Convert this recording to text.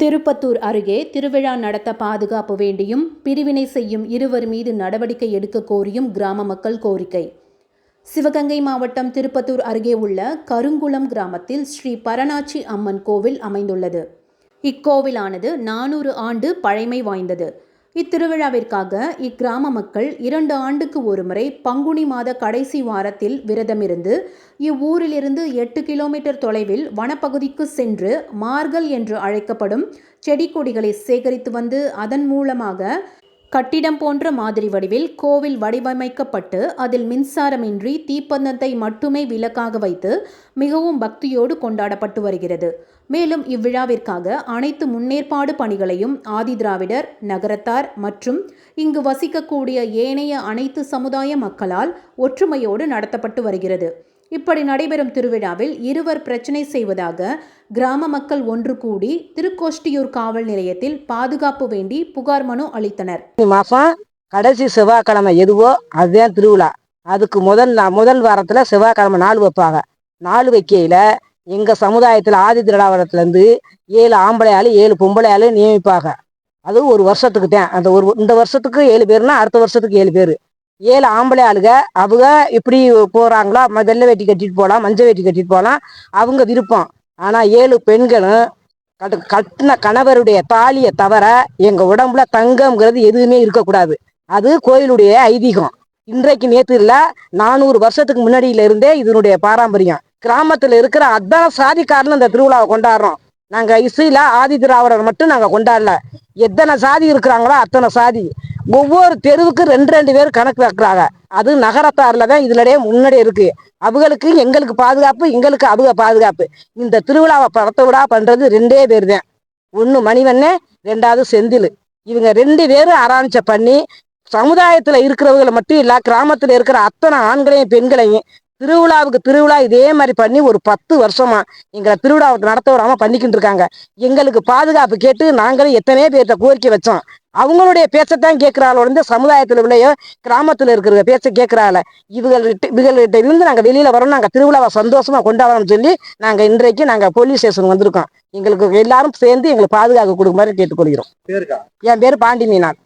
திருப்பத்தூர் அருகே திருவிழா நடத்த பாதுகாப்பு வேண்டியும் பிரிவினை செய்யும் இருவர் மீது நடவடிக்கை எடுக்க கோரியும் கிராம மக்கள் கோரிக்கை. சிவகங்கை மாவட்டம் திருப்பத்தூர் அருகே உள்ள கருங்குளம் கிராமத்தில் ஸ்ரீ பரணாச்சி அம்மன் கோவில் அமைந்துள்ளது. இக்கோவிலானது நானூறு ஆண்டு பழமை வாய்ந்தது. இத்திருவிழாவிற்காக இக்கிராம மக்கள் இரண்டு ஆண்டுக்கு ஒருமுறை பங்குனி மாத கடைசி வாரத்தில் விரதமிருந்து இவ்வூரிலிருந்து எட்டு கிலோமீட்டர் தொலைவில் வனப்பகுதிக்கு சென்று மார்கல் என்று அழைக்கப்படும் செடி கொடிகளை சேகரித்து வந்து அதன் மூலமாக கட்டிடம் போன்ற மாதிரி வடிவில் கோவில் வடிவமைக்கப்பட்டு அதில் மின்சாரமின்றி தீப்பந்தத்தை மட்டுமே விளக்காக வைத்து மிகவும் பக்தியோடு கொண்டாடப்பட்டு வருகிறது. மேலும் இவ்விழாவிற்காக அனைத்து முன்னேற்பாடு பணிகளையும் ஆதிதிராவிடர் நகரத்தார் மற்றும் இங்கு வசிக்கக்கூடிய ஏனைய அனைத்து சமுதாய மக்களால் ஒற்றுமையோடு நடத்தப்பட்டு வருகிறது. இப்படி நடைபெறும் திருவிழாவில் இருவர் பிரச்சனை செய்வதாக கிராம மக்கள் ஒன்று கூடி திருக்கோஷ்டியூர் காவல் நிலையத்தில் பாதுகாப்பு வேண்டி புகார் மனு அளித்தனர். மாதம் கடைசி செவ்வாய்க்கிழமை எதுவோ அதுதான் திருவிழா. அதுக்கு முதல் நா- முதல் வாரத்தில் செவ்வாய்க்கிழமை நாள் வைப்பாங்க. நாள் வைக்கையில் எங்கள் சமுதாயத்தில் ஆதி திருடாவரத்துலேருந்து ஏழு ஆம்பளை ஏழு பொம்பளை ஆளு நியமிப்பாங்க. அது ஒரு வருஷத்துக்கு தான். அந்த ஒரு இந்த வருஷத்துக்கு ஏழு பேர்னா அடுத்த வருஷத்துக்கு ஏழு பேர். ஏழு ஆம்பளை ஆளுக அவங்க எப்படி போகிறாங்களோ ம- வெள்ளை வேட்டி கட்டிட்டு போகலாம் மஞ்சள் வேட்டி கட்டிட்டு போகலாம் அவங்க விருப்பம். ஆனால் ஏழு பெண்களும் கட்டு கட்டின கணவருடைய தாலியை தவிர எங்க உடம்புல தங்கம்ங்கிறது எதுவுமே இருக்கக்கூடாது. அது கோயிலுடைய ஐதீகம். இன்றைக்கு நேத்து இல்ல நானூறு வருஷத்துக்கு முன்னாடியில இருந்தே இதனுடைய பாரம்பரியம். கிராமத்துல இருக்கிற அத்தனை சாதிக்காரனும் இந்த திருவிழாவை கொண்டாடுறோம். நாங்க இசையில ஆதி திராவிடர் மட்டும் நாங்க கொண்டாடல. எத்தனை சாதி இருக்கிறாங்களோ அத்தனை சாதி. ஒவ்வொரு தெருவுக்கு ரெண்டு ரெண்டு பேர் கணக்கு வைக்கிறாங்க. அது நகரத்தாரில் தான் இதுலடைய முன்னாடி இருக்கு. அவங்களுக்கு எங்களுக்கு பாதுகாப்பு எங்களுக்கு அவங்க பாதுகாப்பு. இந்த திருவிழாவை படத்தை விடா பண்றது ரெண்டே பேர் தான். ஒன்று மணிவண்ணே ரெண்டாவது செந்தில். இவங்க ரெண்டு பேரும் ஆராய்ச்சி பண்ணி சமுதாயத்துல இருக்கிறவங்களை மட்டும் இல்ல கிராமத்துல இருக்கிற அத்தனை ஆண்களையும் பெண்களையும் திருவிழாவுக்கு திருவிழா இதே மாதிரி பண்ணி ஒரு பத்து வருஷமா எங்களை திருவிழாவை நடத்த விடாம பண்ணிக்கிட்டு இருக்காங்க. எங்களுக்கு பாதுகாப்பு கேட்டு நாங்களும் எத்தனையோ பேர்கிட்ட கோரிக்கை வச்சோம். அவங்களுடைய பேச்சத்தான் கேட்கிறாள் வந்து சமுதாயத்துல உள்ளயோ கிராமத்துல இருக்கிற பேச்ச கேட்கிறாள். இவங்கள்ட்ட இவங்கள்ட்ட இருந்து நாங்க வெளியில வரோம் நாங்க திருவிழாவை சந்தோஷமா கொண்டாடணும்னு சொல்லி நாங்க இன்றைக்கு நாங்க போலீஸ் ஸ்டேஷன் வந்திருக்கோம். எங்களுக்கு எல்லாரும் சேர்ந்து எங்களுக்கு பாதுகாப்பு கொடுக்குமாறு கேட்டுக்கொள்கிறோம். என் பேர் பாண்டி மீனாள்